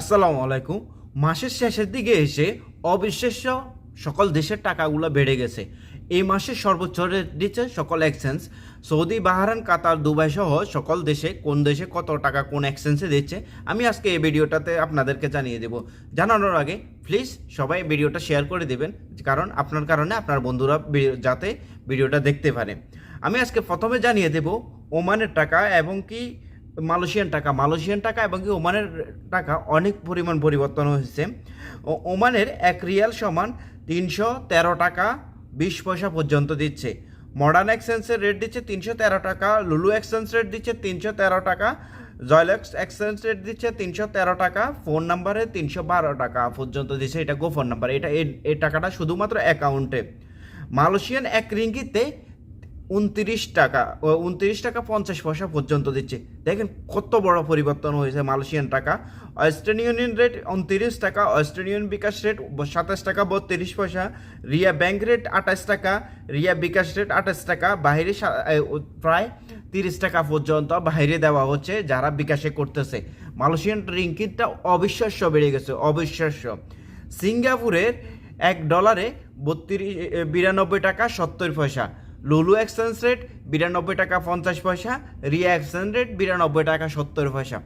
আসসালামু আলাইকুম। মাসের শেষের দিকে এসে অবিশ্বাস্য সকল দেশের টাকাগুলো বেড়ে গেছে। এই মাসে সর্বোচ্চ রেট দিচ্ছে সকল exchange Saudi Bahrain Qatar, Dubai সহ সকল দেশে কোন দেশে কত টাকা কোন এক্সচেঞ্জে দিচ্ছে, আমি আজকে এই ভিডিওটাতে আপনাদেরকে জানিয়ে দেব। জানানোর আগে প্লিজ সবাই ভিডিওটা শেয়ার করে দেবেন, কারণ আপনার কারণে আপনার বন্ধুরা যাতে ভিডিওটা দেখতে পারে। আমি আজকে প্রথমে জানিয়ে দেব ওমানের টাকা এবং কি মালয়েশিয়ান টাকা মালয়েশিয়ান টাকা এবং কি ওমানের টাকা অনেক পরিমাণ পরিবর্তন হয়েছে। ওমানের এক রিয়াল সমান তিনশো তেরো টাকা বিশ পয়সা পর্যন্ত দিচ্ছে। মডার্ন এক্সচেঞ্জের রেট দিচ্ছে তিনশো তেরো টাকা, লুলু এক্সচেঞ্জ রেট দিচ্ছে তিনশো তেরো টাকা, জয়লক্স এক্সচেঞ্জ রেট দিচ্ছে তিনশো তেরো টাকা, ফোন নাম্বারে তিনশো বারো টাকা পর্যন্ত দিচ্ছে। এটা গো ফোন নাম্বার, এটা এই টাকাটা শুধুমাত্র অ্যাকাউন্টে মালয়েশিয়ান এক রিঙ্গিতে উনত্রিশ টাকা উনত্রিশ টাকা পঞ্চাশ পয়সা পর্যন্ত দিচ্ছে। দেখেন কত বড় পরিবর্তন হয়েছে মালয়েশিয়ান টাকা। ওয়েস্টার্ন ইউনিয়ন রেট উনত্রিশ টাকা ওয়েস্টার্ন ইউনিয়ন বিকাশ রেট সাতাশ টাকা বত্রিশ পয়সা রিয়া ব্যাংক রেট আঠাশ টাকা রিয়া বিকাশ রেট আঠাশ টাকা ও, প্রায় তিরিশ টাকা পর্যন্ত বাইরে দেওয়া হচ্ছে যারা বিকাশে করতেছে। মালয়েশিয়ান রিঙ্কিটটা অবিশ্বাস্য বেড়ে গেছে অবিশ্বাস্য। সিঙ্গাপুরের এক ডলারে বত্রিশ বিরানব্বই টাকা সত্তর পয়সা। লুলু এক্সচেঞ্জ রেট বিরানব্বই টাকা পঞ্চাশ পয়সা, রিয়া এক্সচেঞ্জ রেট বিরানব্বই টাকা সত্তর পয়সা।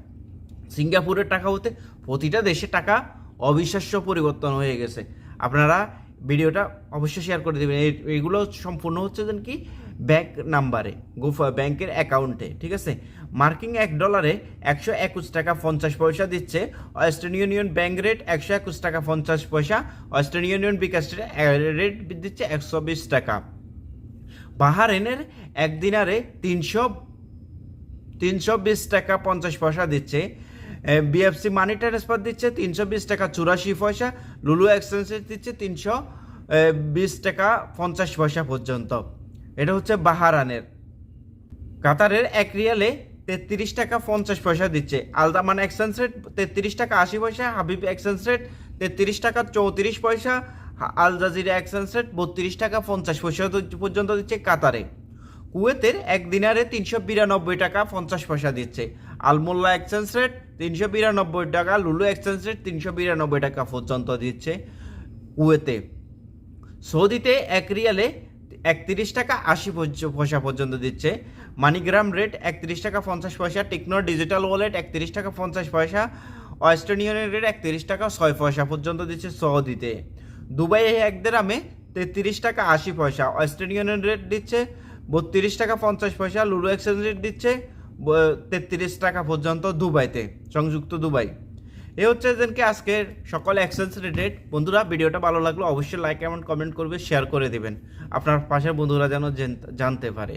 সিঙ্গাপুরের টাকা হতে প্রতিটা দেশে টাকা অবিশ্বাস্য পরিবর্তন হয়ে গেছে। আপনারা ভিডিওটা অবশ্যই শেয়ার করে দেবেন। এই- এইগুলো সম্পূর্ণ হচ্ছে যেন কি? ব্যাংক নাম্বারে গুফা ব্যাংকের অ্যাকাউন্টে ঠিক আছে? মার্কিং এক ডলারে একশো একুশ টাকা পঞ্চাশ পয়সা দিচ্ছে। ওয়েস্টার্ন ইউনিয়ন ব্যাংক রেট একশো একুশ টাকা পঞ্চাশ পয়সা। ওয়েস্টার্ন ইউনিয়ন বিকাশ রেট দিচ্ছে একশো বিশ টাকা। বাহারেনের এক দিনারে তিনশো তিনশো বিশ টাকা পঞ্চাশ পয়সা দিচ্ছে। বিএফসি মানি ট্রান্সফার দিচ্ছে তিনশো বিশ টাকা চুরাশি পয়সা, লুলু এক্সচেঞ্জের দিচ্ছে তিনশো বিশ টাকা পঞ্চাশ পয়সা পর্যন্ত। এটা হচ্ছে বাহারানের কাতারের এক রিয়ালে তেত্রিশ টাকা পঞ্চাশ পয়সা দিচ্ছে। আলদামান এক্সচেঞ্জ রেট তেত্রিশ টাকা আশি পয়সা, হাবিব এক্সচেঞ্জ রেট তেত্রিশ টাকা চৌত্রিশ পয়সা আল জাজিরা এক্সচেঞ্জ রেট বত্রিশ টাকা পঞ্চাশ পয়সা পর্যন্ত দিচ্ছে কাতারে। কুয়েতের এক দিনারে তিনশো বিরানব্বই টাকা পঞ্চাশ পয়সা দিচ্ছে। আলমোল্লা এক্সচেঞ্জ রেট তিনশো বিরানব্বই টাকা, লুলু এক্সচেঞ্জ রেট তিনশো বিরানব্বই টাকা পর্যন্ত দিচ্ছে কুয়েতে। সৌদিতে এক রিয়ালে একত্রিশ টাকা আশি পয়সা পর্যন্ত দিচ্ছে। মানিগ্রাম রেট একত্রিশ টাকা পঞ্চাশ পয়সা, টেকনো ডিজিটাল ওয়ালেট একত্রিশ টাকা পঞ্চাশ পয়সা, ওয়েস্টার্ন ইউনিয়ন রেট একত্রিশ টাকা ছয় পয়সা পর্যন্ত দিচ্ছে সৌদিতে। দুবাই এক দেরামে তেত্রিশ টাকা আশি পয়সা। ইউনিয়ন রেট দিচ্ছে, বত্রিশ টাকা পঞ্চাশ পয়সা। লুডো এক্সচেঞ্জ রেট দিচ্ছে তেত্রিশ টাকা পর্যন্ত দুবাইতে, সংযুক্ত দুবাই। এ হচ্ছে যেনকে আজকের সকল এক্সচেঞ্জ রেটেড বন্ধুরা, ভিডিওটা ভালো লাগল অবশ্যই লাইক এমন কমেন্ট করবে শেয়ার করে দেবেন। আপনার পাশের বন্ধুরা যেন জানতে পারে।